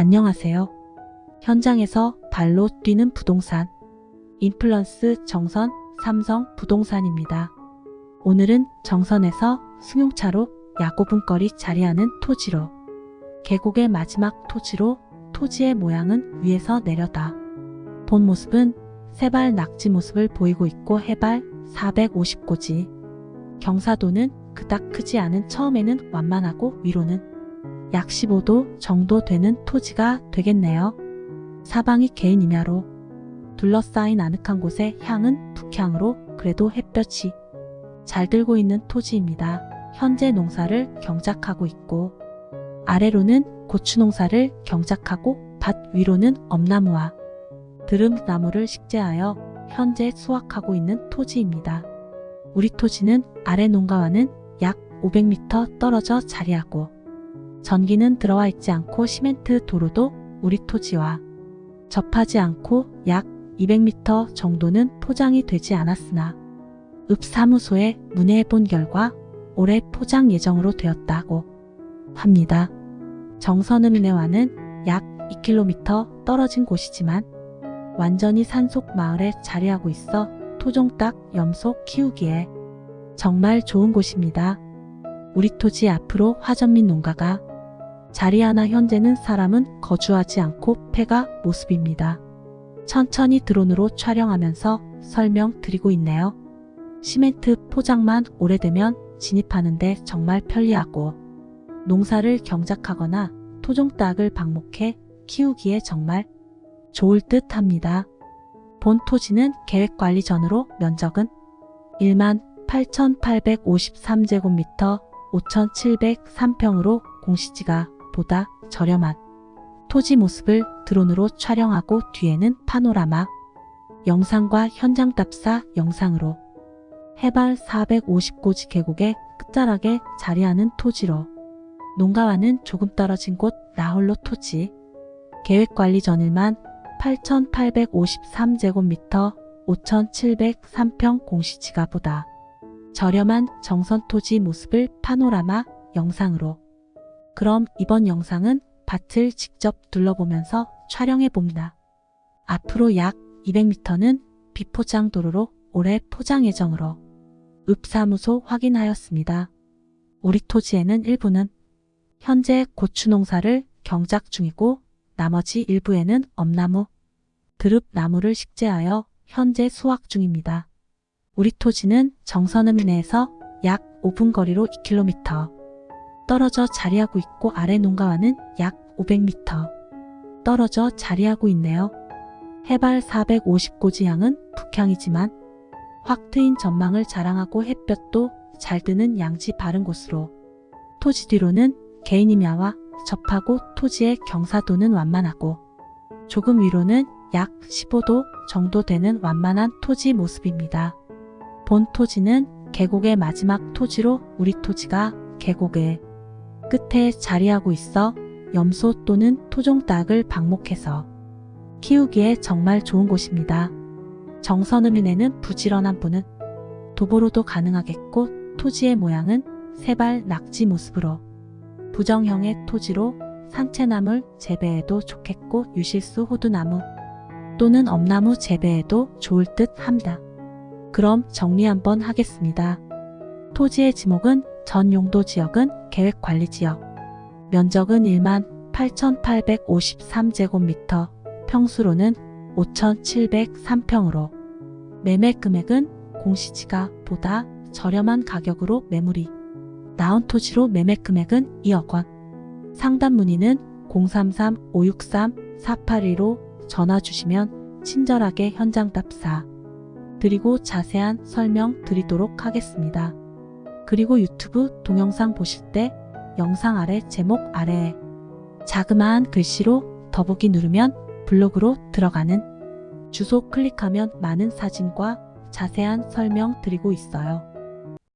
안녕하세요. 현장에서 발로 뛰는 부동산. 인플런스 정선 삼성 부동산입니다. 오늘은 정선에서 승용차로 약 5분 거리 자리하는 토지로 계곡의 마지막 토지로 토지의 모양은 위에서 내려다. 본 모습은 세발 낙지 모습을 보이고 있고 해발 450고지. 경사도는 그닥 크지 않은 처음에는 완만하고 위로는 약 15도 정도 되는 토지가 되겠네요. 사방이 개인 임야로 둘러싸인 아늑한 곳의 향은 북향으로 그래도 햇볕이 잘 들고 있는 토지입니다. 현재 농사를 경작하고 있고 아래로는 고추 농사를 경작하고 밭 위로는 엄나무와 드름나무를 식재하여 현재 수확하고 있는 토지입니다. 우리 토지는 아래 농가와는 약 500m 떨어져 자리하고 전기는 들어와 있지 않고 시멘트 도로도 우리 토지와 접하지 않고 약 200m 정도는 포장이 되지 않았으나 읍사무소에 문의해 본 결과 올해 포장 예정으로 되었다고 합니다. 정선읍내와는 약 2km 떨어진 곳이지만 완전히 산속 마을에 자리하고 있어 토종닭, 염소 키우기에 정말 좋은 곳입니다. 우리 토지 앞으로 화전민 농가가 자리 하나 현재는 사람은 거주하지 않고 폐가 모습입니다. 천천히 드론으로 촬영하면서 설명드리고 있네요. 시멘트 포장만 오래되면 진입하는데 정말 편리하고 농사를 경작하거나 토종닭을 방목해 키우기에 정말 좋을 듯 합니다. 본 토지는 계획관리 전으로 면적은 1만 8,853제곱미터 5,703평으로 공시지가 보다 저렴한 토지 모습을 드론으로 촬영하고 뒤에는 파노라마 영상과 현장 답사 영상으로 해발 450고지 계곡의 끝자락에 자리하는 토지로 농가와는 조금 떨어진 곳 나홀로 토지 계획관리 전일만 8,853제곱미터 5,703평 공시지가 보다 저렴한 정선 토지 모습을 파노라마 영상으로 그럼 이번 영상은 밭을 직접 둘러보면서 촬영해 봅니다. 앞으로 약 200m는 비포장 도로로 올해 포장 예정으로 읍사무소 확인하였습니다. 우리 토지에는 일부는 현재 고추 농사를 경작 중이고 나머지 일부에는 엄나무, 드릅나무를 식재하여 현재 수확 중입니다. 우리 토지는 정선읍 내에서 약 5분 거리로 2km 떨어져 자리하고 있고 아래 농가와는 약 500m 떨어져 자리하고 있네요. 해발 450고지 향은 북향이지만 확 트인 전망을 자랑하고 햇볕도 잘 드는 양지 바른 곳으로 토지 뒤로는 개인 임야와 접하고 토지의 경사도는 완만하고 조금 위로는 약 15도 정도 되는 완만한 토지 모습입니다. 본 토지는 계곡의 마지막 토지로 우리 토지가 계곡의 끝에 자리하고 있어 염소 또는 토종 닭을 방목해서 키우기에 정말 좋은 곳입니다. 정선음인에는 부지런한 분은 도보로도 가능하겠고 토지의 모양은 세발 낙지 모습으로 부정형의 토지로 상체나물 재배에도 좋겠고 유실수 호두나무 또는 엄나무 재배에도 좋을 듯 합니다. 그럼 정리 한번 하겠습니다. 토지의 지목은 전 용도 지역은 계획관리지역. 면적은 1만 8,853제곱미터, 평수로는 5,703평으로 매매 금액은 공시지가 보다 저렴한 가격으로 매물이 나온 토지로 매매 금액은 2억 원. 상담 문의는 033-563-4815 전화 주시면 친절하게 현장 답사 드리고 자세한 설명 드리도록 하겠습니다. 그리고 유튜브 동영상 보실 때 영상 아래 제목 아래에 자그마한 글씨로 더보기 누르면 블로그로 들어가는 주소 클릭하면 많은 사진과 자세한 설명 드리고 있어요.